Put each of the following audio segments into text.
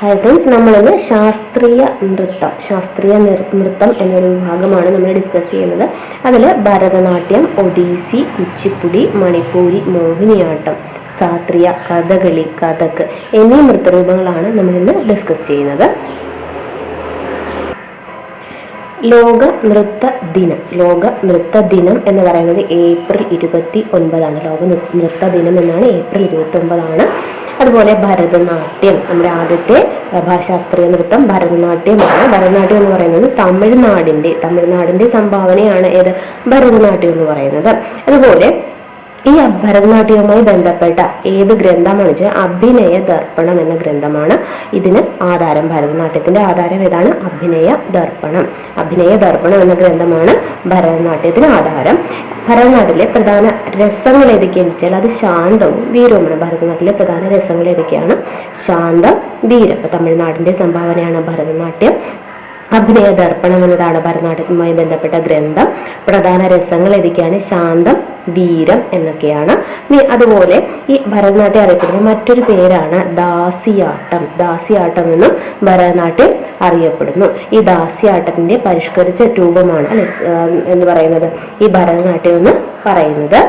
Hi friends നമ്മളിന്ന് ശാസ്ത്രീയ നൃത്തം ശാസ്ത്രീയ നൃത്തം എന്നൊരു വിഭാഗമാണ് നമ്മൾ ഡിസ്കസ് ചെയ്യുന്നത്. അതിൽ ഭരതനാട്യം ഒഡീസി കുച്ചിപ്പുടി മണിപ്പൂരി മോഹിനിയാട്ടം സാത്രിയ കഥകളി കഥക് എന്നീ നൃത്തരൂപങ്ങളാണ് നമ്മളിന്ന് ഡിസ്കസ് ചെയ്യുന്നത്. ലോക നൃത്ത ദിനം ലോക നൃത്ത ദിനം എന്ന് പറയുന്നത് ഏപ്രിൽ ഇരുപത്തി ഒൻപതാണ്. ലോക നൃത്ത ദിനം എന്നാണ് ഏപ്രിൽ ഇരുപത്തി ഒമ്പതാണ് അതുപോലെ ഭരതനാട്യം നമ്മുടെ ആദ്യത്തെ ഭാഷാസ്ത്രീയ നൃത്തം ഭരതനാട്യമാണ്. ഭരതനാട്യം എന്ന് പറയുന്നത് തമിഴ്നാടിന്റെ തമിഴ്നാടിന്റെ സംഭാവനയാണ് ഏത്? ഭരതനാട്യം എന്ന് പറയുന്നത്. അതുപോലെ ഈ ഭരതനാട്യവുമായി ബന്ധപ്പെട്ട ഏത് ഗ്രന്ഥമാണ് വെച്ചാൽ അഭിനയ ദർപ്പണം എന്ന ഗ്രന്ഥമാണ്. ഇതിന് ആധാരം ഭരതനാട്യത്തിന്റെ ആധാരം ഏതാണ്? അഭിനയ ദർപ്പണം. അഭിനയ ദർപ്പണം എന്ന ഗ്രന്ഥമാണ് ഭരതനാട്യത്തിന് ആധാരം. ഭരതനാട്ടിലെ പ്രധാന രസങ്ങൾ ഏതൊക്കെയാണെന്ന് വെച്ചാൽ അത് ശാന്തവും വീരവുമാണ്. ഭരതനാട്ടിലെ പ്രധാന രസങ്ങൾ ഏതൊക്കെയാണ്? ശാന്തം വീരം. തമിഴ്നാടിന്റെ സംഭാവനയാണ് ഭരതനാട്യം. അഭിനയ ദർപ്പണം എന്നതാണ് ഭരതനാട്യവുമായി ബന്ധപ്പെട്ട ഗ്രന്ഥം. പ്രധാന രസങ്ങൾ ഏതൊക്കെയാണ്? ശാന്തം വീരം എന്നൊക്കെയാണ്. അതുപോലെ ഈ ഭരതനാട്യം അറിയപ്പെടുന്ന മറ്റൊരു പേരാണ് ദാസിയാട്ടം. ദാസിയാട്ടം എന്നും ഭരതനാട്യം അറിയപ്പെടുന്നു. ഈ ദാസിയാട്ടത്തിന്റെ പരിഷ്കരിച്ച രൂപമാണ് അല്ലെ എന്ന് പറയുന്നത്. ഈ ഭരതനാട്യം എന്ന് പറയുന്നത്.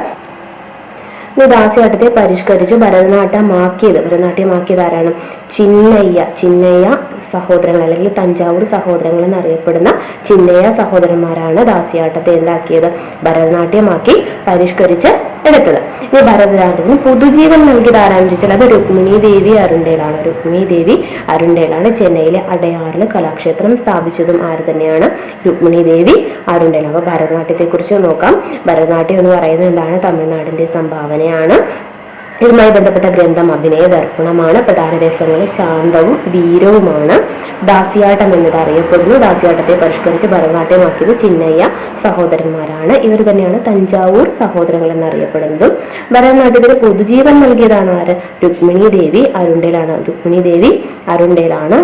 ദാസിയാട്ടത്തെ പരിഷ്കരിച്ച് ഭരതനാട്യമാക്കിയത്. ഭരതനാട്യമാക്കിയത് ആരാണ്? ചിന്നയ്യ. ചിന്നയ്യ സഹോദരങ്ങൾ അല്ലെങ്കിൽ തഞ്ചാവൂർ സഹോദരങ്ങൾ എന്നറിയപ്പെടുന്ന ചിന്നയ സഹോദരന്മാരാണ് ദാസിയാട്ടത്തെ എന്താക്കിയത്? ഭരതനാട്യമാക്കി പരിഷ്കരിച്ച് എടുത്തത്. ഇനി ഭരതനാട്യത്തിന് പുതുജീവൻ നൽകി ആരാണെന്ന് അത് രുക്മിണി ദേവി അരുണ്ടേലാണ് രുക്മിണി ദേവി അരുണ്ടേലാണ് ചെന്നൈയിലെ അടയാറിൽ കലാക്ഷേത്രം സ്ഥാപിച്ചതും ആര് തന്നെയാണ്? രുക്മിണി ദേവി അരുണ്ടേല ഭരതനാട്യത്തെ കുറിച്ച് നോക്കാം. ഭരതനാട്യം എന്ന് പറയുന്നത് എന്താണ്? തമിഴ്നാടിന്റെ സംഭാവനയാണ്. ഇതുമായി ബന്ധപ്പെട്ട ഗ്രന്ഥം അഭിനയ ദർപ്പണമാണ്. പ്രധാന രസങ്ങൾ ശാന്തവും വീരവുമാണ് ദാസിയാട്ടം എന്നത് അറിയപ്പെടുന്നു ദാസിയാട്ടത്തെ പരിഷ്കരിച്ച് ഭരതനാട്യമാക്കിയത് ചിന്നയ്യ സഹോദരന്മാരാണ്. ഇവർ തന്നെയാണ് തഞ്ചാവൂർ സഹോദരങ്ങൾ എന്നറിയപ്പെടുന്നതും. ഭരതനാട്യത്തിന് പൊതുജീവൻ നൽകിയതാണ് ആര്? രുക്മിണി ദേവി അരുണ്ടേലാണ്. രുക്മിണി ദേവി അരുണ്ടേലാണ്.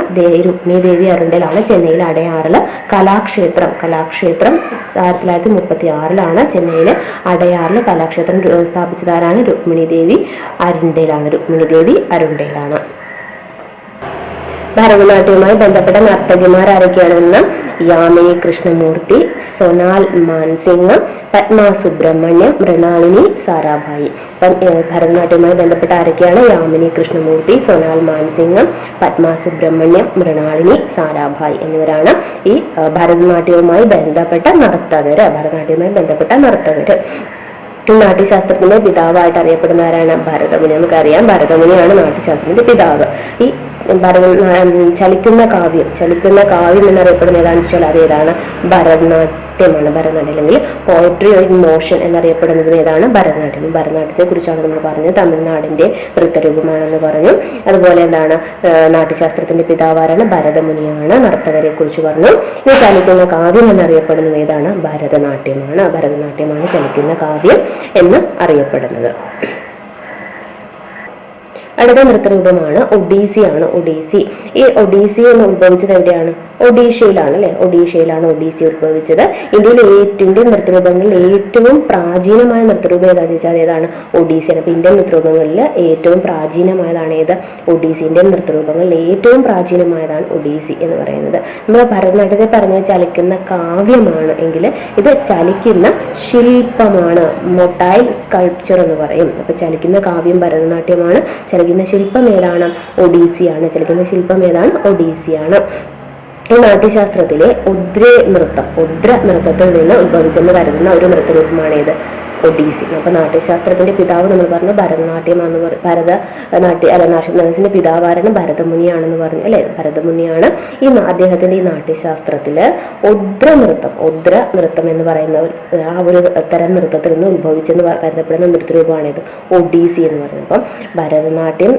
രുക്മിണി ദേവി അരുണ്ടേലാണ് ചെന്നൈയിൽ അടയാറിൽ കലാക്ഷേത്രം കലാക്ഷേത്രം ആയിരത്തി തൊള്ളായിരത്തി മുപ്പത്തി ആറിലാണ് ചെന്നൈയിലെ അടയാറിൽ കലാക്ഷേത്രം സ്ഥാപിച്ചതാരാണ് രുക്മിണി ദേവി. അരുണ്ടയിലാണ് രുക്മിണി ദേവി. അരുണ്ടയിലാണ്. ഭരതനാട്യവുമായി ബന്ധപ്പെട്ട നർത്തകിമാർ ആരൊക്കെയാണെന്ന് യാമിനി കൃഷ്ണമൂർത്തി സൊനാൽ മാൻസിംഗ് പത്മ സുബ്രഹ്മണ്യം മൃണാളിനി സാരാഭായി. അപ്പം ഭരതനാട്യവുമായി ബന്ധപ്പെട്ട ആരൊക്കെയാണ്? യാമിനി കൃഷ്ണമൂർത്തി സൊനാൽ മാൻസിംഗ് പത്മ സുബ്രഹ്മണ്യം മൃണാളിനി സാരാഭായി എന്നിവരാണ് ഈ ഭരതനാട്യവുമായി ബന്ധപ്പെട്ട നർത്തകര് ഭരതനാട്യവുമായി ബന്ധപ്പെട്ട നർത്തകര്. നാട്യശാസ്ത്രത്തിന്റെ പിതാവായിട്ട് അറിയപ്പെടുന്നവരാണ് ഭരതമുനി. നമുക്കറിയാം ഭരതമുനിയാണ് നാട്യശാസ്ത്രത്തിന്റെ പിതാവ്. ഈ ഭരത ചലിക്കുന്ന കാവ്യം ചലിക്കുന്ന കാവ്യം എന്നറിയപ്പെടുന്ന ഏതാണെന്ന് വെച്ചാൽ അത് ഏതാണ് ഭരതനാട്യമാണ്. ഭരതനാട്യം അല്ലെങ്കിൽ പോയട്രി ഇൻ മോഷൻ എന്നറിയപ്പെടുന്നത് ഏതാണ്? ഭരതനാട്യം. ഭരതനാട്യത്തെ കുറിച്ചാണ് നമ്മൾ പറഞ്ഞത്. തമിഴ്നാടിന്റെ നൃത്തരൂപമാണെന്ന് പറഞ്ഞു. അതുപോലെ എന്താണ്? നാട്യശാസ്ത്രത്തിന്റെ പിതാവാരാണ് ഭരതമുനിയാണ്. നർത്തകരെ കുറിച്ച് പറഞ്ഞു. ഈ ചലിക്കുന്ന കാവ്യം എന്നറിയപ്പെടുന്നത് ഏതാണ്? ഭരതനാട്യമാണ്. ഭരതനാട്യമാണ് ചലിക്കുന്ന കാവ്യം എന്ന് അറിയപ്പെടുന്നത്. അടുത്ത നൃത്തരൂപമാണ് ഒഡീസിയാണ് ഒഡീസി ഈ ഒഡീസി എന്ന് ഉത്ഭവിച്ചത് എവിടെയാണ്? ഒഡീഷയിലാണ് അല്ലെ ഒഡീഷയിലാണ് ഒഡീസി ഉത്ഭവിച്ചത്. ഇന്ത്യയിലെ ഏറ്റവും ഇന്ത്യൻ നൃത്തരൂപങ്ങളിൽ ഏറ്റവും പ്രാചീനമായ നൃത്തരൂപം ഏതാണെന്ന് ചോദിച്ചാൽ ഏതാണ്? ഒഡീസിയാണ്. അപ്പൊ ഇന്ത്യൻ നൃത്തരൂപങ്ങളിൽ ഏറ്റവും പ്രാചീനമായതാണ് ഏത്? ഒഡീസി. ഇന്ത്യൻ നൃത്തരൂപങ്ങളിൽ ഏറ്റവും പ്രാചീനമായതാണ് ഒഡീസി എന്ന് പറയുന്നത്. നമ്മൾ ഭരതനാട്യത്തെ പറഞ്ഞ ചലിക്കുന്ന കാവ്യമാണ് എങ്കിൽ ഇത് ചലിക്കുന്ന ശില്പമാണ്. മൊട്ടൈൽ സ്കൾപ്ചർ എന്ന് പറയും. അപ്പൊ ചലിക്കുന്ന കാവ്യം ഭരതനാട്യമാണ്. ചലിക്കുന്ന ശില്പം ഏതാണ്? ഒഡീസിയാണ്. ചലിക്കുന്ന ശില്പം ഏതാണ്? ഒഡീസിയാണ്. ഈ നാട്യശാസ്ത്രത്തിലെ ഉദ്ര നൃത്തം ഉദ്ര നൃത്തത്തിൽ നിന്ന് ഉത്ഭവിച്ചെന്ന് കരുതുന്ന ഒരു നൃത്തരൂപമാണ് ഇത് ഒഡീസി. അപ്പൊ നാട്യശാസ്ത്രത്തിന്റെ പിതാവ് നമ്മൾ പറഞ്ഞു ഭരതനാട്യമാണെന്ന് പറഞ്ഞു ഭരത നാട്യ അല്ല നാട്യത്തിന്റെ പിതാവാരാണ് ഭരതമുനിയാണെന്ന് പറഞ്ഞു അല്ലെ? ഭരതമുനിയാണ് ഈ അദ്ദേഹത്തിന്റെ ഈ നാട്യശാസ്ത്രത്തിൽ ഉദ്ര നൃത്തം ഉദ്ര നൃത്തം എന്ന് പറയുന്ന ആ ഒരു തരം നൃത്തത്തിൽ നിന്ന് ഉത്ഭവിച്ചെന്ന് കരുതപ്പെടുന്ന നൃത്തരൂപമാണിത് ഒഡീസി എന്ന് പറയുന്നത്. അപ്പം ഭരതനാട്യം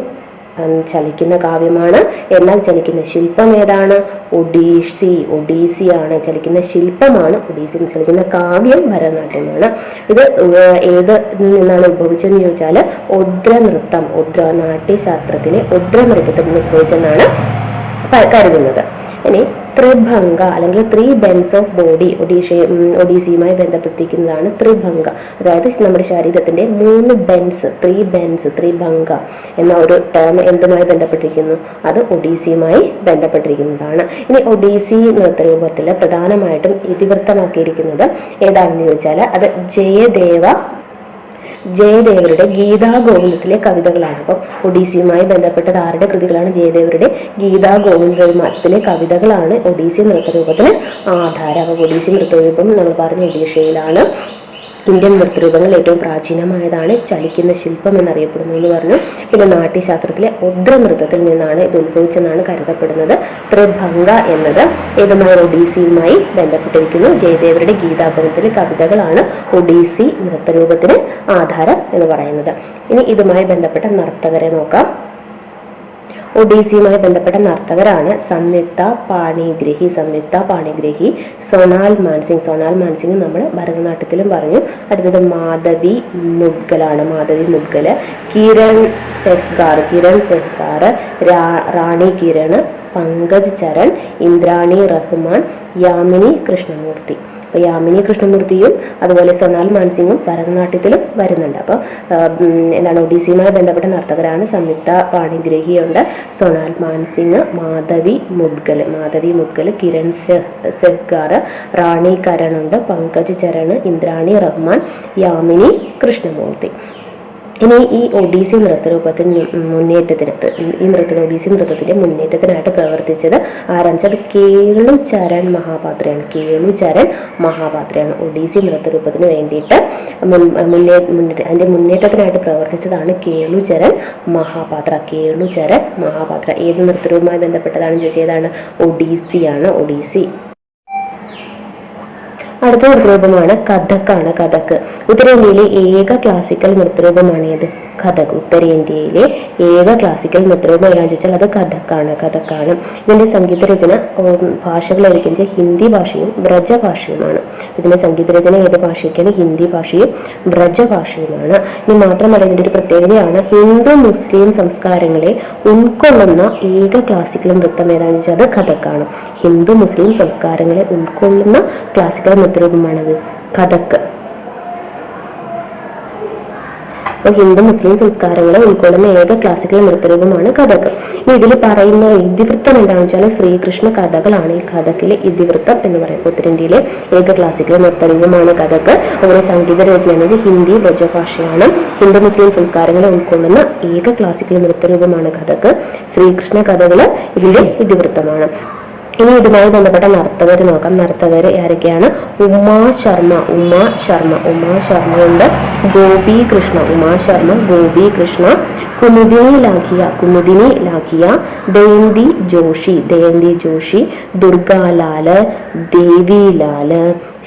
ചലിക്കുന്ന കാവ്യമാണ്. എന്നാൽ ചലിക്കുന്ന ശില്പം ഏതാണ്? ഒഡീസി ഒഡീസിയാണ്. ചലിക്കുന്ന ശില്പമാണ് ഒഡീസി ചലിക്കുന്ന കാവ്യം ഭരതനാട്യമാണ്. ഇത് ഏത് നിന്നാണ് ഉത്ഭവിച്ചതെന്ന് ചോദിച്ചാൽ ഉദ്ര നൃത്തം ഉദ്ര നാട്യശാസ്ത്രത്തിലെ ഉദ്ര നൃത്തത്തിൽ നിന്ന് ഉത്ഭവിച്ചെന്നാണ് കരുതുന്നത്. ഇനി ത്രിഭംഗ അല്ലെങ്കിൽ three bends of body Odisha ഒഡീസിയുമായി ബന്ധപ്പെട്ടിരിക്കുന്നതാണ് ത്രിഭംഗ. അതായത് നമ്മുടെ ശരീരത്തിന്റെ മൂന്ന് ബെൻസ് ത്രീ ബെൻസ് ത്രിഭംഗ എന്ന ഒരു ടേം എന്തുമായി ബന്ധപ്പെട്ടിരിക്കുന്നു? അത് ഒഡീസിയുമായി ബന്ധപ്പെട്ടിരിക്കുന്നതാണ്. ഇനി ഒഡീസി നൃത്തരൂപത്തിൽ പ്രധാനമായിട്ടും ഇതിവൃത്തമാക്കിയിരിക്കുന്നത് ഏതാണെന്ന് ചോദിച്ചാൽ അത് ജയദേവ ജയദേവരുടെ ഗീതാ ഗോവിന്ദത്തിലെ കവിതകളാണ്. അപ്പം ഒഡീസിയുമായി ബന്ധപ്പെട്ടത് ആരുടെ കൃതികളാണ്? ജയദേവരുടെ ഗീതാ ഗോവിന്ദത്തിലെ കവിതകളാണ് ഒഡീസി നൃത്തരൂപത്തിന് ആധാരം. അപ്പം ഒഡീസി നൃത്തരൂപം നമ്മൾ പറഞ്ഞ ഒഡീഷയിലാണ്. ഇന്ത്യൻ നൃത്തരൂപങ്ങൾ ഏറ്റവും പ്രാചീനമായതാണ് ചലിക്കുന്ന ശില്പം എന്നറിയപ്പെടുന്നു എന്ന് പറഞ്ഞു. പിന്നെ നാട്യശാസ്ത്രത്തിലെ ഉദ്ര നൃത്തത്തിൽ നിന്നാണ് ഇത് ഉത്ഭവിച്ചെന്നാണ് കരുതപ്പെടുന്നത്. ത്രിഭംഗ എന്നത് ഏതുമായ ഒഡീസിയുമായി ബന്ധപ്പെട്ടിരിക്കുന്നു. ജയദേവരുടെ ഗീതാപനത്തിലെ കവിതകളാണ് ഒഡീസി നൃത്തരൂപത്തിന് ആധാരം എന്ന് പറയുന്നത്. ഇനി ഇതുമായി ബന്ധപ്പെട്ട നർത്തകരെ നോക്കാം. ഒഡീസിയുമായി ബന്ധപ്പെട്ട നർത്തകരാണ് സംയുക്ത പാണിഗ്രഹി സംയുക്ത പാണിഗ്രഹി സൊണാൽ മാൻസിംഗ്. സൊണാൽ മാൻസിംഗ് നമ്മൾ ഭരതനാട്യത്തിലും പറഞ്ഞു. അടുത്തത് മാധവി മുദ്ഗലാണ്. മാധവി മുദ്ഗൽ. കിരൺ സെഹ്ഗാർ. കിരൺ സെഹ്ഗാർ റാണി കിരൺ പങ്കജ് ചരൺ ഇന്ദ്രാണി റഹ്മാൻ യാമിനി കൃഷ്ണമൂർത്തി. അപ്പോൾ യാമിനി കൃഷ്ണമൂർത്തിയും അതുപോലെ സൊണാൽ മാൻസിംഗും ഭരതനാട്യത്തിലും വരുന്നുണ്ട്. അപ്പോൾ എന്താണ് ഒഡീസിയുമായി ബന്ധപ്പെട്ട നർത്തകരാണ്. സംയുക്ത പാണിഗ്രഹിയുണ്ട് സൊണാൽ മാൻസിംഗ് മാധവി മുഡ്ഗൽ മാധവി മുഡ്ഗൽ കിരൺ സെഹ്ഗാർ റാണി കരൺ ഉണ്ട് പങ്കജ് ചരൺ ഇന്ദ്രാണി റഹ്മാൻ യാമിനി കൃഷ്ണമൂർത്തി. ഇനി ഈ ഒഡീസി നൃത്തരൂപത്തിൽ മുന്നേറ്റത്തിന് ഈ നൃത്ത ഒഡീസി നൃത്തത്തിന്റെ മുന്നേറ്റത്തിനായിട്ട് പ്രവർത്തിച്ചത് ആരംഭിച്ചത് കേളു ചരൺ മഹാപാത്രയാണ്. കേളു ചരൺ മഹാപാത്രയാണ് ഒഡീസി നൃത്തരൂപത്തിന് വേണ്ടിയിട്ട് മുന്നേ അതിന്റെ മുന്നേറ്റത്തിനായിട്ട് പ്രവർത്തിച്ചതാണ് കേളു ചരൺ മഹാപാത്ര. കേളു ചരൺ മഹാപാത്ര. ഏത് നൃത്തരൂപവുമായി ബന്ധപ്പെട്ടതാണ് ചോദിച്ചതാണ് ഒഡീസിയാണ് ഒഡീസി അടുത്ത നൃത്തരൂപമാണ് കഥക്കാണ് കഥക്ക്. ഉത്തരേന്ത്യയിലെ ഏക ക്ലാസിക്കൽ നൃത്തരൂപമാണ് ഏത് കഥക് ഉത്തരേന്ത്യയിലെ ഏക ക്ലാസിക്കൽ നൃത്തരൂപം ഏതാണെന്ന് ചോദിച്ചാൽ അത് കഥക്കാണ് കഥക്കാണ്. ഇതിന്റെ സംഗീത രചന ഭാഷകളായിരിക്കും. ഹിന്ദി ഭാഷയും വ്രജഭാഷയുമാണ്. ഇതിന്റെ സംഗീത രചന ഏത് ഭാഷയ്ക്കാണ്? ഹിന്ദി ഭാഷയും വ്രജഭാഷയുമാണ്. ഇനി മാത്രമല്ല ഇതിന്റെ ഒരു പ്രത്യേകതയാണ് ഹിന്ദു മുസ്ലിം സംസ്കാരങ്ങളെ ഉൾക്കൊള്ളുന്ന ഏക ക്ലാസിക്കൽ നൃത്തം ഏതാണെന്ന് വെച്ചാൽ അത് കഥക്കാണ്. ഹിന്ദു മുസ്ലിം സംസ്കാരങ്ങളെ ഉൾക്കൊള്ളുന്ന ക്ലാസിക്കൽ നൃത്തരൂപമാണത് കഥക്ക് അപ്പോൾ ഹിന്ദു മുസ്ലിം സംസ്കാരങ്ങളെ ഉൾക്കൊള്ളുന്ന ഏക ക്ലാസിക്കൽ നൃത്തരൂപമാണ് കഥക്. ഇതിൽ പറയുന്ന ഇതിവൃത്തം എന്താണെന്ന് വെച്ചാൽ ശ്രീകൃഷ്ണ കഥകളാണ് ഈ കഥക്കിലെ ഇതിവൃത്തം എന്ന് പറയുന്നത് ഉത്തരേന്ത്യയിലെ ഏക ക്ലാസിക്കൽ നൃത്തരൂപമാണ് കഥക്. അങ്ങനെ സംഗീത രചന ഹിന്ദി വ്രജഭാഷയാണ്. ഹിന്ദു മുസ്ലിം സംസ്കാരങ്ങളെ ഉൾക്കൊള്ളുന്ന ഏക ക്ലാസിക്കൽ നൃത്തരൂപമാണ് കഥക്. ശ്രീകൃഷ്ണ കഥകൾ ഇതിന്റെ ഇതിവൃത്തമാണ്. ഇനി ഇതുമായി ബന്ധപ്പെട്ട നർത്തകർ നോക്കാം. നർത്തകർ ആരൊക്കെയാണ്? ഉമാ ശർമ്മ ഉമാ ശർമ്മ ഉമാ ശർമ്മയുണ്ട്. ഗോപി കൃഷ്ണ ഉമാ ശർമ്മ ഗോപി കൃഷ്ണ. കുമുദിനി ലാഖിയ കുമുദിനി ലാഖിയ ദയന്തി ജോഷി ദയന്തി ജോഷി ദുർഗാലാൽ ദേവിലാൽ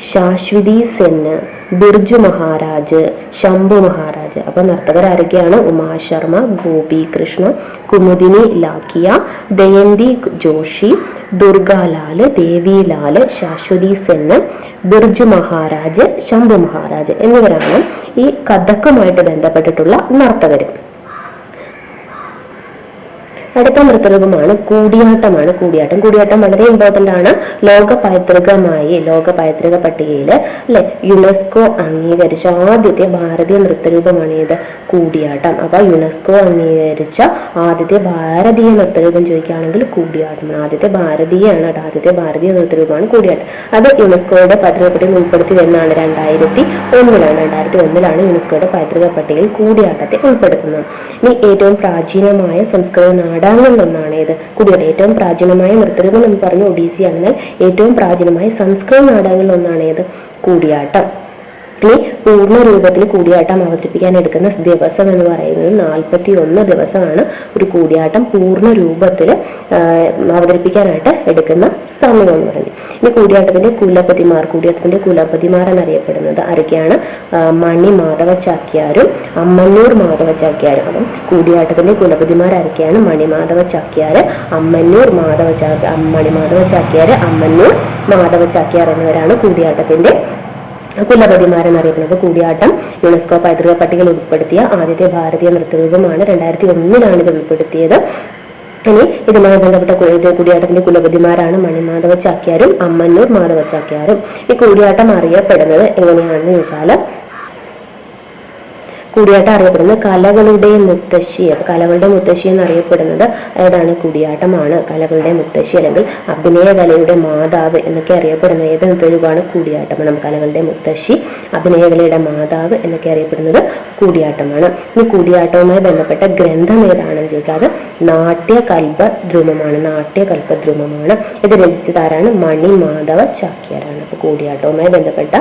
ശാശ്വതി സെന്ന്. ബിർജു മഹാരാജ് ശംഭു മഹാരാജ്. അപ്പൊ നർത്തകർ ആരൊക്കെയാണ് ഉമാ ശർമ്മ ഗോപി കൃഷ്ണ കുമുദിനി ലാഖിയ ദയന്തി ജോഷി ദുർഗാലാൽ ദേവിലാൽ ശാശ്വതി സെന്ന് ബിർജു മഹാരാജ് ശംഭു മഹാരാജ് എന്നിവരാണ് ഈ കഥക്കുമായിട്ട് ബന്ധപ്പെട്ടിട്ടുള്ള നർത്തകർ അടുത്ത നൃത്തരൂപമാണ് കൂടിയാട്ടമാണ്. കൂടിയാട്ടം. കൂടിയാട്ടം വളരെ ഇമ്പോർട്ടന്റ് ആണ്. ലോക പൈതൃകമായി ലോക പൈതൃക പട്ടികയിൽ അല്ലെ? യുനെസ്കോ അംഗീകരിച്ച ആദ്യത്തെ ഭാരതീയ നൃത്തരൂപമാണ് ഏത്? കൂടിയാട്ടം. അപ്പൊ യുനെസ്കോ അംഗീകരിച്ച ആദ്യത്തെ ഭാരതീയ നൃത്തരൂപം ചോദിക്കുകയാണെങ്കിൽ കൂടിയാട്ടം. ആദ്യത്തെ ഭാരതീയാണ് ആദ്യത്തെ ഭാരതീയ നൃത്തരൂപമാണ് കൂടിയാട്ടം. അത് യുനെസ്കോയുടെ പൈതൃക പട്ടികയിൽ ഉൾപ്പെടുത്തി എന്നാണ് രണ്ടായിരത്തി ഒന്നിലാണ് രണ്ടായിരത്തി ഒന്നിലാണ് യുനെസ്കോയുടെ പൈതൃക പട്ടികയിൽ കൂടിയാട്ടത്തെ ഉൾപ്പെടുത്തുന്നത്. ഇനി ഏറ്റവും പ്രാചീനമായ സംസ്കൃത നാട ഒന്നാണ് ഇത് കുടിയുടെ ഏറ്റവും പ്രാചീനമായ നൃത്തരൂപം എന്ന് പറഞ്ഞു ഒഡീസിയാണെന്നാൽ ഏറ്റവും പ്രാചീനമായ സംസ്കൃത ഒന്നാണ് ഇത് കൂടിയാട്ടം. ഇനി പൂർണ രൂപത്തിൽ കൂടിയാട്ടം അവതരിപ്പിക്കാൻ എടുക്കുന്ന ദിവസം എന്ന് പറയുന്നത് നാൽപ്പത്തി ഒന്ന് ദിവസമാണ്. ഒരു കൂടിയാട്ടം പൂർണ രൂപത്തിൽ അവതരിപ്പിക്കാനായിട്ട് എടുക്കുന്ന സമയം എന്ന് പറയുന്നത്. ഇനി കൂടിയാട്ടത്തിന്റെ കുലപതിമാർ കൂടിയാട്ടത്തിന്റെ കുലപതിമാർ എന്നറിയപ്പെടുന്നത് ആരൊക്കെയാണ്? മണി മാധവ ചാക്യാരും അമ്മന്നൂർ മാധവ ചാക്യാരും അപ്പം കൂടിയാട്ടത്തിന്റെ കുലപതിമാർ ആരൊക്കെയാണ്? മണിമാധവ ചാക്യാർ അമ്മന്നൂർ മാധവ ചാ മണിമാധവ ചാക്യാർ അമ്മന്നൂർ മാധവ ചാക്യാർ എന്നിവരാണ് കൂടിയാട്ടത്തിന്റെ കുലപതിമാരെന്നറിയപ്പെടുന്നത് കൂടിയാട്ടം യുനെസ്കോ പൈതൃക പട്ടികയിൽ ഉൾപ്പെടുത്തിയ ആദ്യത്തെ ഭാരതീയ നൃത്തരൂപമാണ്. രണ്ടായിരത്തി ഒന്നിലാണ് ഇത് ഉൾപ്പെടുത്തിയത്. ഇനി ഇതുമായി ബന്ധപ്പെട്ട കൂടിയാട്ടത്തിന്റെ കുലപതിമാരാണ് മണിമാധവ ചാക്യാരും അമ്മന്നൂർ മാധവ ചാക്യാരും ഈ കൂടിയാട്ടം അറിയപ്പെടുന്നത് എങ്ങനെയാണെന്ന് ചോദിച്ചാൽ കൂടിയാട്ടം അറിയപ്പെടുന്നത് കലകളുടെ മുത്തശ്ശി കലകളുടെ മുത്തശ്ശി എന്നറിയപ്പെടുന്നത് ഏതാണ്? കൂടിയാട്ടമാണ്. കലകളുടെ മുത്തശ്ശി അല്ലെങ്കിൽ അഭിനയ കലയുടെ മാതാവ് എന്നൊക്കെ അറിയപ്പെടുന്ന ഏത് തെരുവാണ് കൂടിയാട്ടമാണ്. കലകളുടെ മുത്തശ്ശി അഭിനയ കലയുടെ മാതാവ് എന്നൊക്കെ അറിയപ്പെടുന്നത് കൂടിയാട്ടമാണ്. ഈ കൂടിയാട്ടവുമായി ബന്ധപ്പെട്ട ഗ്രന്ഥം ഏതാണെന്ന് ചോദിച്ചാൽ അത് നാട്യകൽപ ധ്രുമമാണ് നാട്യകൽപ ധ്രുമമാണ് ഇത് രചിച്ചതാരാണ് മണി മാധവ ചാക്യാരാണ്. അപ്പൊ കൂടിയാട്ടവുമായി ബന്ധപ്പെട്ട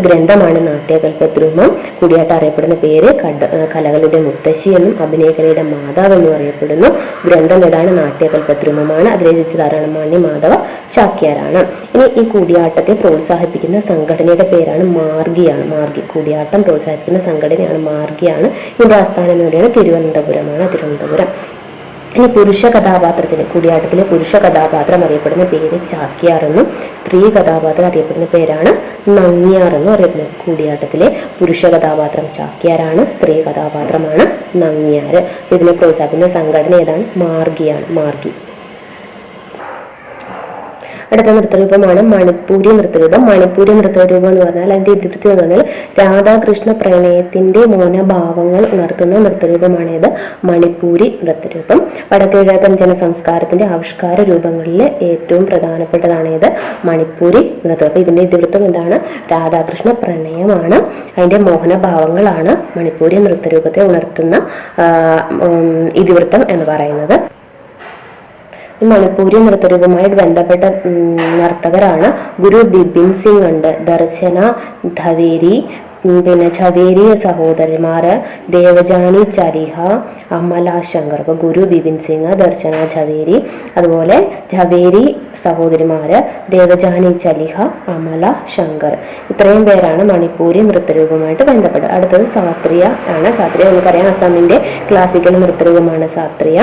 ഗ്രന്ഥമാണ് നാട്യകൽപ്പദ്രുമം. കൂടിയായിട്ട് അറിയപ്പെടുന്ന പേര് കട കലകളുടെ മുത്തശ്ശി എന്നും അഭിനയകലയുടെ മാതാവ് എന്നും അറിയപ്പെടുന്നു. ഗ്രന്ഥം ഏതാണ്? നാട്യകൽപ്പദ്രുമമാണ്. അത് രചിച്ചതാരാണ് മണി മാധവ ചാക്യാരാണ്. ഇനി ഈ കൂടിയാട്ടത്തെ പ്രോത്സാഹിപ്പിക്കുന്ന സംഘടനയുടെ പേരാണ് മാർഗിയാണ്. മാർഗി കൂടിയാട്ടം പ്രോത്സാഹിപ്പിക്കുന്ന സംഘടനയാണ് മാർഗിയാണ്. ഇതിന്റെ ആസ്ഥാനം എവിടെയാണ്? തിരുവനന്തപുരമാണ്. തിരുവനന്തപുരം. ഇനി പുരുഷ കഥാപാത്രത്തിന് കൂടിയാട്ടത്തിലെ പുരുഷ കഥാപാത്രം അറിയപ്പെടുന്ന പേര് ചാക്യാർ എന്നും സ്ത്രീ കഥാപാത്രം അറിയപ്പെടുന്ന പേരാണ് നങ്ങ്യാറെന്നും അറിയപ്പെടുന്നത്. കൂടിയാട്ടത്തിലെ പുരുഷ കഥാപാത്രം ചാക്യാരാണ് സ്ത്രീ കഥാപാത്രമാണ് നങ്ങിയാർ. ഇതിനെ പ്രോത്സാഹിപ്പിക്കുന്ന സംഘടന ഏതാണ്? മാർഗിയാണ്. മാർഗി. അടുത്ത നൃത്തരൂപമാണ് മണിപ്പൂരി നൃത്തരൂപം. മണിപ്പൂരി നൃത്തരൂപം എന്ന് പറഞ്ഞാൽ അതിന്റെ ഇതിവൃത്തി എന്ന് പറഞ്ഞാൽ രാധാകൃഷ്ണ പ്രണയത്തിന്റെ മോനഭാവങ്ങൾ ഉണർത്തുന്ന നൃത്തരൂപമാണ് ഇത് മണിപ്പൂരി നൃത്തരൂപം. വടക്കുകിഴക്കൻ ജനസംസ്കാരത്തിന്റെ ആവിഷ്കാര രൂപങ്ങളിൽ ഏറ്റവും പ്രധാനപ്പെട്ടതാണ് ഇത് മണിപ്പൂരി നൃത്തരൂപം ഇതിന്റെ ഇതിവൃത്തം എന്താണ്? രാധാകൃഷ്ണ പ്രണയമാണ്. അതിന്റെ മോഹനഭാവങ്ങളാണ് മണിപ്പൂരി നൃത്തരൂപത്തെ ഉണർത്തുന്ന ഇതിവൃത്തം എന്ന് പറയുന്നത്. ഈ മണിപ്പൂരി നൃത്തരൂപമായി ബന്ധപ്പെട്ട നർത്തകരാണ്. ഗുരു ബിപിൻ സിംഗ് ഉണ്ട്. ദർശന ധവേരി പിന്നെ ചവേരി സഹോദരിമാർ ദേവജാനി ചരിഹ അമല ശങ്കർ. അപ്പൊ ഗുരു ബിപിൻ സിംഗ് ദർശന ചവേരി അതുപോലെ ചവേരി സഹോദരിമാര് ദേവജാനി ചലിഹ അമല ശങ്കർ. ഇത്രയും പേരാണ് മണിപ്പൂരി നൃത്തരൂപമായിട്ട് ബന്ധപ്പെട്ടത്. അടുത്തത് സാത്രിയ ആണ്. സാത്രിയ നമുക്കറിയാം അസാമിന്റെ ക്ലാസിക്കൽ നൃത്തരൂപമാണ് സാത്രിയ.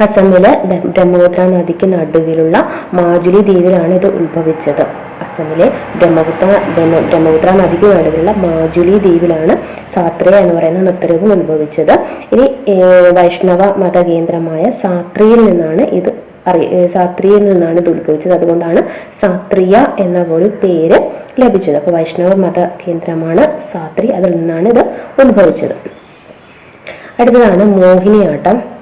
അസമിലെ ബ്ര- ബ്രഹ്മപുത്ര നദിക്ക് നടുവിലുള്ള മാജുലി ദ്വീപിലാണ് ഇത് ഉത്ഭവിച്ചത്. അസമിലെ ബ്രഹ്മപുത്ര ബ്രഹ്മ- ബ്രഹ്മപുത്ര നദിക്ക് നടുവിലുള്ള മാജുലി ദ്വീപിലാണ് സാത്രിയ എന്ന് പറയുന്ന നൃത്തരൂപം ഉത്ഭവിച്ചത്. ഇനി വൈഷ്ണവ വൈഷ്ണവ മതകേന്ദ്രമായ സാത്രിയിൽ നിന്നാണ് ഇത് അറി സാത്രിയിൽ നിന്നാണ് ഇത് ഉത്ഭവിച്ചത്. അതുകൊണ്ടാണ് സാത്രിയ എന്ന ഒരു പേര് ലഭിച്ചത്. അപ്പോൾ വൈഷ്ണവ മത കേന്ദ്രമാണ് സാത്രി. അതിൽ നിന്നാണ് ഇത് ഉത്ഭവിച്ചത്. അടുത്തതാണ് മോഹിനിയാട്ടം.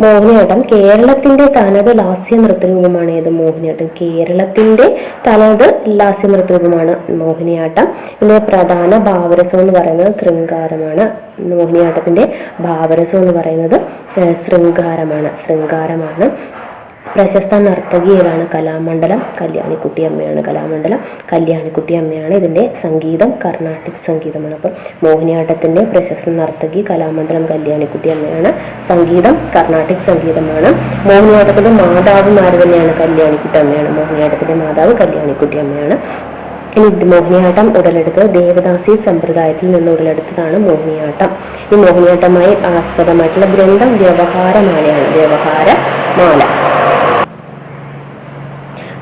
മോഹിനിയാട്ടം കേരളത്തിന്റെ തനത് ലാസ്യ നൃത്തരൂപമാണ് ഏത് മോഹിനിയാട്ടം? കേരളത്തിന്റെ തനത് ലാസ്യ നൃത്തരൂപമാണ് മോഹിനിയാട്ടം. പിന്നെ പ്രധാന ഭാവരസം എന്ന് പറയുന്നത് ശൃംഗാരമാണ്. മോഹിനിയാട്ടത്തിന്റെ ഭാവരസം എന്ന് പറയുന്നത് ശൃംഗാരമാണ്. ശൃംഗാരമാണ്. പ്രശസ്ത നർത്തകിയാണ് കലാമണ്ഡലം കല്യാണിക്കുട്ടിയമ്മയാണ് കലാമണ്ഡലം കല്യാണിക്കുട്ടിയമ്മയാണ് ഇതിന്റെ സംഗീതം കർണാട്ടിക് സംഗീതമാണ്. അപ്പം മോഹിനിയാട്ടത്തിന്റെ പ്രശസ്ത നർത്തകി കലാമണ്ഡലം കല്യാണിക്കുട്ടിയമ്മയാണ് സംഗീതം കർണാട്ടിക് സംഗീതമാണ്. മോഹിനിയാട്ടത്തിന്റെ ആര് തന്നെയാണ്? കല്യാണിക്കുട്ടിയമ്മയാണ് മോഹിനിയാട്ടത്തിന്റെ മാതാവ് കല്യാണിക്കുട്ടിയമ്മയാണ് ഇനി മോഹിനിയാട്ടം ഉടലെടുത്ത് ദേവദാസി സമ്പ്രദായത്തിൽ നിന്ന് ഉടലെടുത്തതാണ് മോഹിനിയാട്ടം. ഈ മോഹിനിയാട്ടമായി ആസ്പദമായിട്ടുള്ള ഗ്രന്ഥം വ്യവഹാരമാലയാണ് വ്യവഹാരമാല.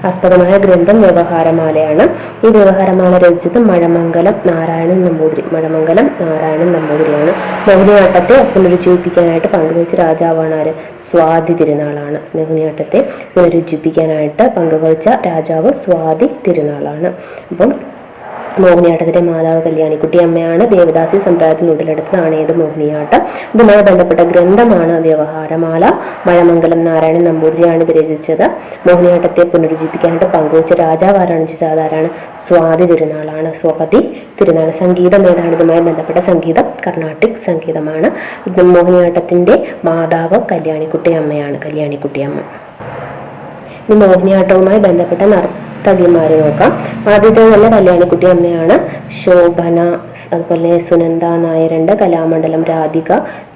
ആസ്പദമായ ഗ്രന്ഥം വ്യവഹാരമാലയാണ്. ഈ വ്യവഹാരമാല രചിച്ചത് മഴമംഗലം നാരായണൻ നമ്പൂതിരി. മഴമംഗലം നാരായണൻ നമ്പൂതിരിയാണ്. മോഹിനിയാട്ടത്തെ പുനരുജ്ജീവിപ്പിക്കാനായിട്ട് പങ്കുവച്ച രാജാവാണ് ആര്? സ്വാതി തിരുനാളാണ്. മോഹിനിയാട്ടത്തെ പുനരുജ്ജീവിപ്പിക്കാനായിട്ട് പങ്കുവച്ച രാജാവ് സ്വാതി തിരുനാളാണ്. അപ്പം മോഹിനിയാട്ടത്തിന്റെ മാതാവ് കല്യാണിക്കുട്ടി അമ്മയാണ്. ദേവദാസി സമ്പ്രദായത്തിൽ ഉടലെടുത്തതാണ് ഏത് മോഹിനിയാട്ടം. ഇതുമായി ബന്ധപ്പെട്ട ഗ്രന്ഥമാണ് വ്യവഹാരമാല. മഴമംഗലം നാരായണൻ നമ്പൂതിരിയാണ് ഇത് രചിച്ചത്. മോഹിനിയാട്ടത്തെ പുനരുജ്ജീവിപ്പിക്കാനായിട്ട് പങ്കുവച്ച രാജാവാരാണ് ചോദിച്ചാൽ സ്വാതി തിരുനാളാണ്. സ്വാതി തിരുനാൾ സംഗീതം ഏതാണ്? ഇതുമായി ബന്ധപ്പെട്ട സംഗീതം കർണാട്ടിക് സംഗീതമാണ്. ഇത് മോഹിനിയാട്ടത്തിന്റെ മാതാവ് കല്യാണിക്കുട്ടി അമ്മയാണ്. കല്യാണിക്കുട്ടി അമ്മ. മോഹിനിയാട്ടവുമായി ബന്ധപ്പെട്ട നർത്തകിമാരെ നോക്കാം. ആദ്യത്തെ തന്നെ കല്യാണിക്കുട്ടി അമ്മയാണ് ശോഭന അതുപോലെ സുനന്ദ നായരുണ്ട് കലാമണ്ഡലം രാധിക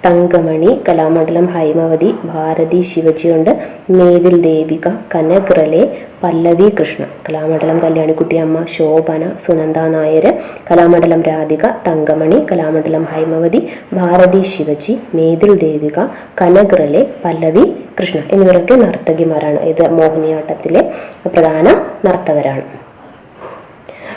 തങ്കമണി കലാമണ്ഡലം ഹൈമവതി ഭാരതി ശിവജിയുണ്ട് മേതിൽ ദേവിക കനഗ്രലെ പല്ലവി കൃഷ്ണ കലാമണ്ഡലം കല്യാണിക്കുട്ടി അമ്മ ശോഭന സുനന്ദ നായർ കലാമണ്ഡലം രാധിക തങ്കമണി കലാമണ്ഡലം ഹൈമവതി ഭാരതി ശിവജി മേതിൽ ദേവിക കനഗ്രലെ പല്ലവി കൃഷ്ണ എന്നിവരൊക്കെ നർത്തകിമാരാണ് ഇത് മോഹിനിയാട്ടത്തിലെ പ്രധാന നർത്തകരാണ്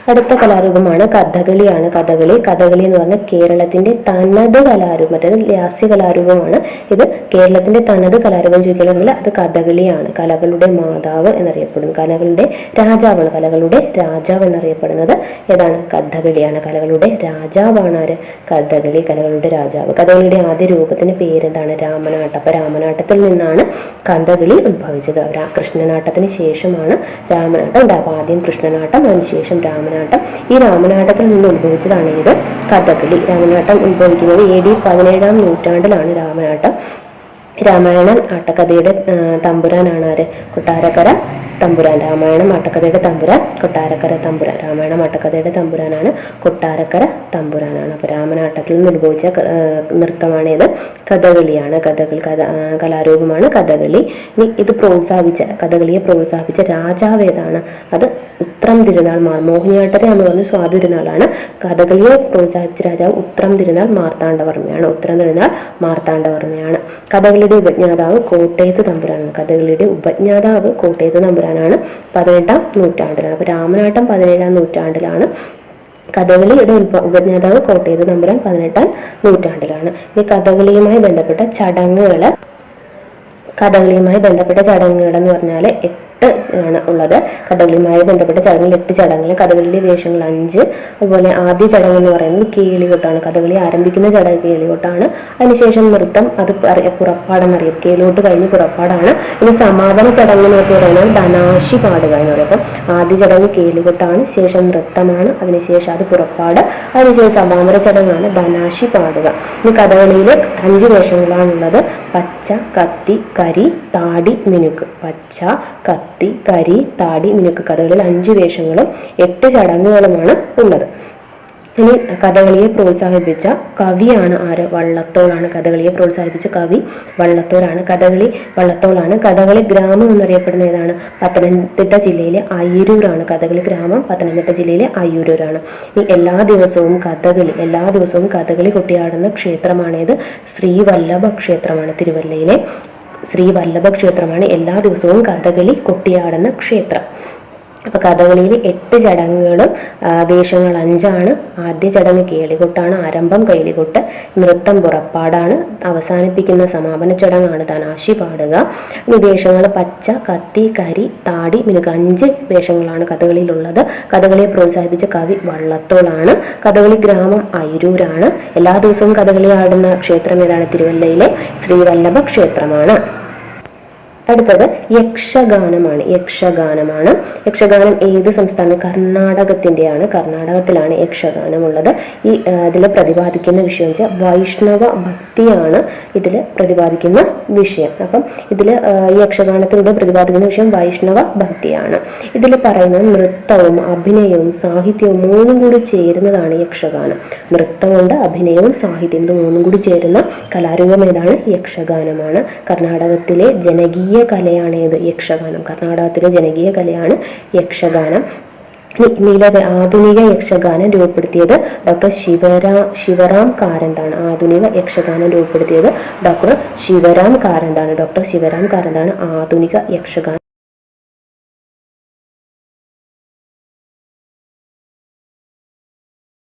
അടുത്ത കലാരൂപമാണ് കഥകളിയാണ്. കഥകളി കഥകളി എന്ന് പറഞ്ഞാൽ കേരളത്തിന്റെ തനത് കലാരൂപം മറ്റേത് ലാസ്യ കലാരൂപമാണ്. ഇത് കേരളത്തിന്റെ തനത് കലാരൂപം ചോദിക്കണമെങ്കിൽ അത് കഥകളിയാണ്. കലകളുടെ മാതാവ് എന്നറിയപ്പെടുന്നു. കലകളുടെ രാജാവാണ്. കലകളുടെ രാജാവ് എന്നറിയപ്പെടുന്നത് ഏതാണ്? കഥകളിയാണ്. കലകളുടെ രാജാവാണ് ആര്? കഥകളി കലകളുടെ രാജാവ്. കഥകളിയുടെ ആദ്യ രൂപത്തിന് പേരെന്താണ്? രാമനാട്ടം. അപ്പൊ രാമനാട്ടത്തിൽ നിന്നാണ് കഥകളി ഉത്ഭവിച്ചത്. കൃഷ്ണനാട്ടത്തിന് ശേഷമാണ് രാമനാട്ടം ഉണ്ടാവുക ആദ്യം കൃഷ്ണനാട്ടം അതിനുശേഷം രാമനാട്ടം. ഈ രാമനാട്ടത്തിൽ നിന്ന് ഉത്ഭവിച്ചതാണ് ഇത്. കഥകളി രാമനാട്ടം ഉത്ഭവിക്കുന്നത് എ ഡി പതിനേഴാം നൂറ്റാണ്ടിലാണ് രാമനാട്ടം. രാമായണം ആട്ടക്കഥയുടെ തമ്പുരാനാണ് ആര്? കൊട്ടാരക്കര. തമ്പുരാൻ രാമായണം ആട്ടക്കഥയുടെ തമ്പുരാൻ കൊട്ടാരക്കര തമ്പുരാൻ. രാമായണം ആട്ടക്കഥയുടെ തമ്പുരാനാണ് കൊട്ടാരക്കര തമ്പുരാനാണ്. അപ്പോൾ രാമനാട്ടത്തിൽ നിന്ന് ഉത്ഭവിച്ച നൃത്തമാണിത് കഥകളിയാണ്. കഥകൾ കഥ കലാരൂപമാണ് കഥകളി. ഇനി ഇത് പ്രോത്സാഹിപ്പിച്ച കഥകളിയെ പ്രോത്സാഹിപ്പിച്ച രാജാവ് ഏതാണ് അത് ഉത്രം തിരുനാൾ മാർ മോഹിനിയാട്ടത്തെ എന്ന് പറഞ്ഞ സ്വാതി തിരുനാളാണ്. കഥകളിയെ പ്രോത്സാഹിപ്പിച്ച രാജാവ് ഉത്രം തിരുനാൾ മാർത്താണ്ഡവർമ്മയാണ്. ഉത്രം തിരുനാൾ മാർത്താണ്ഡവർമ്മയാണ്. കഥകളിയുടെ ഉപജ്ഞാതാവ് കോട്ടയത്ത് തമ്പുരാനാണ്. കഥകളിയുടെ ഉപജ്ഞാതാവ് കോട്ടയത്ത് തമ്പുരാനാണ് പതിനെട്ടാം നൂറ്റാണ്ടിലാണ്. അപ്പൊ രാമനാട്ടം പതിനേഴാം നൂറ്റാണ്ടിലാണ് കഥകളിയുടെ ഉത്ഭവ ഉപജ്ഞാതാവ് കോട്ടയത് നമ്പുരാൻ പതിനെട്ടാം നൂറ്റാണ്ടിലാണ്. ഈ കഥകളിയുമായി ബന്ധപ്പെട്ട ചടങ്ങുകൾ കഥകളിയുമായി ബന്ധപ്പെട്ട ചടങ്ങുകൾ എന്ന് പറഞ്ഞാൽ ആണ് ഉള്ളത്. കഥകളിയുമായി ബന്ധപ്പെട്ട ചടങ്ങുകൾ എട്ട് ചടങ്ങുകൾ കഥകളിയുടെ വേഷങ്ങൾ അഞ്ച് അതുപോലെ ആദ്യ ചടങ്ങ് എന്ന് പറയുന്നത് കേളികൊട്ടാണ്. കഥകളി ആരംഭിക്കുന്ന ചടങ്ങ് കേളികൊട്ടാണ്. അതിനുശേഷം നൃത്തം അത് പുറപ്പാടെന്ന് അറിയാം കേളികൊട്ട് കഴിഞ്ഞ് പുറപ്പാടാണ്. ഇനി സമാപന ചടങ്ങ് എന്നൊക്കെ പറയുന്നത് ധനാശി പാടുക എന്ന് പറയും. അപ്പം ആദ്യ ചടങ്ങ് കേളികൊട്ടാണ് ശേഷം നൃത്തമാണ് അതിനുശേഷം അത് പുറപ്പാട് അതിനുശേഷം സമാപന ചടങ്ങാണ് ധനാശി പാടുക. ഇനി കഥകളിയിൽ അഞ്ച് വേഷങ്ങളാണുള്ളത്. പച്ച കത്തി കരി താടി മിനുക്ക്. പച്ച കത്തി കരി താടി മിനുക്ക് കഥകളിൽ അഞ്ച് വേഷങ്ങളും എട്ട് ചടങ്ങുകളുമാണ് ഉള്ളത്. ഇനി കഥകളിയെ പ്രോത്സാഹിപ്പിച്ച കവിയാണ് ആര്? വള്ളത്തോളാണ് കഥകളിയെ പ്രോത്സാഹിപ്പിച്ച കവി വള്ളത്തോളാണ്. കഥകളി വള്ളത്തോളാണ്. കഥകളി ഗ്രാമം എന്നറിയപ്പെടുന്ന ഏതാണ്? പത്തനംതിട്ട ജില്ലയിലെ അയ്യൂരാണ് കഥകളി ഗ്രാമം പത്തനംതിട്ട ജില്ലയിലെ അയ്യൂരാണ് ഇനി എല്ലാ ദിവസവും കഥകളി എല്ലാ ദിവസവും കഥകളി കൊട്ടിയാടുന്ന ക്ഷേത്രമാണേത്? ശ്രീവല്ലഭ ക്ഷേത്രമാണ്. തിരുവല്ലയിലെ ശ്രീവല്ലഭ ക്ഷേത്രമാണ് എല്ലാ ദിവസവും കഥകളി കൊട്ടിയാടുന്ന ക്ഷേത്രം. അപ്പൊ കഥകളിയിൽ എട്ട് ചടങ്ങുകളും വേഷങ്ങൾ അഞ്ചാണ്. ആദ്യ ചടങ്ങ് കേളികൊട്ടാണ് ആരംഭം കേളികൊട്ട് നൃത്തം പുറപ്പാടാണ്. അവസാനിപ്പിക്കുന്ന സമാപന ചടങ്ങാണ് തനാശി പാടുക. ഇനി വേഷങ്ങൾ പച്ച കത്തി കരി താടി മിനുക്ക് അഞ്ച് വേഷങ്ങളാണ് കഥകളിയിലുള്ളത്. കഥകളിയെ പ്രോത്സാഹിപ്പിച്ച കവി വള്ളത്തോളാണ്. കഥകളി ഗ്രാമം അയിരൂരാണ്. എല്ലാ ദിവസവും കഥകളി ആടുന്ന ക്ഷേത്രം ഏതാണ്? തിരുവല്ലയിലെ ശ്രീവല്ലഭ ക്ഷേത്രമാണ്. അടുത്തത് യക്ഷഗാനമാണ്. യക്ഷഗാനമാണ്. യക്ഷഗാനം ഏത് സംസ്ഥാനം? കർണാടകത്തിന്റെയാണ്. കർണാടകത്തിലാണ് യക്ഷഗാനം ഉള്ളത് ഈ ഇതിൽ പ്രതിപാദിക്കുന്ന വിഷയം വെച്ചാൽ വൈഷ്ണവ ഭക്തിയാണ് ഇതിൽ പ്രതിപാദിക്കുന്ന വിഷയം. അപ്പം ഇതിൽ ഈ യക്ഷഗാനത്തിലൂടെ പ്രതിപാദിക്കുന്ന വിഷയം വൈഷ്ണവ ഭക്തിയാണ്. ഇതിൽ പറയുന്നത് നൃത്തവും അഭിനയവും സാഹിത്യവും മൂന്നും കൂടി ചേരുന്നതാണ് യക്ഷഗാനം. നൃത്തമുണ്ട് അഭിനയവും സാഹിത്യവും ഇത് മൂന്നും കൂടി ചേരുന്ന കലാരൂപം ഏതാണ്? യക്ഷഗാനമാണ്. കർണാടകത്തിലെ ജനകീയ കലയാണ് ഏത്? യക്ഷഗാനം. കർണാടകത്തിലെ ജനകീയ കലയാണ് യക്ഷഗാനം. നിലവിൽ ആധുനിക യക്ഷഗാനം രൂപപ്പെടുത്തിയത് ഡോക്ടർ ശിവരാ ശിവറാം കാരന്താണ്. ആധുനിക യക്ഷഗാനം രൂപപ്പെടുത്തിയത് ഡോക്ടർ ശിവരാം കാരന്താണ്. ഡോക്ടർ ശിവറാം കാരന്താണ് ആധുനിക യക്ഷഗാനം.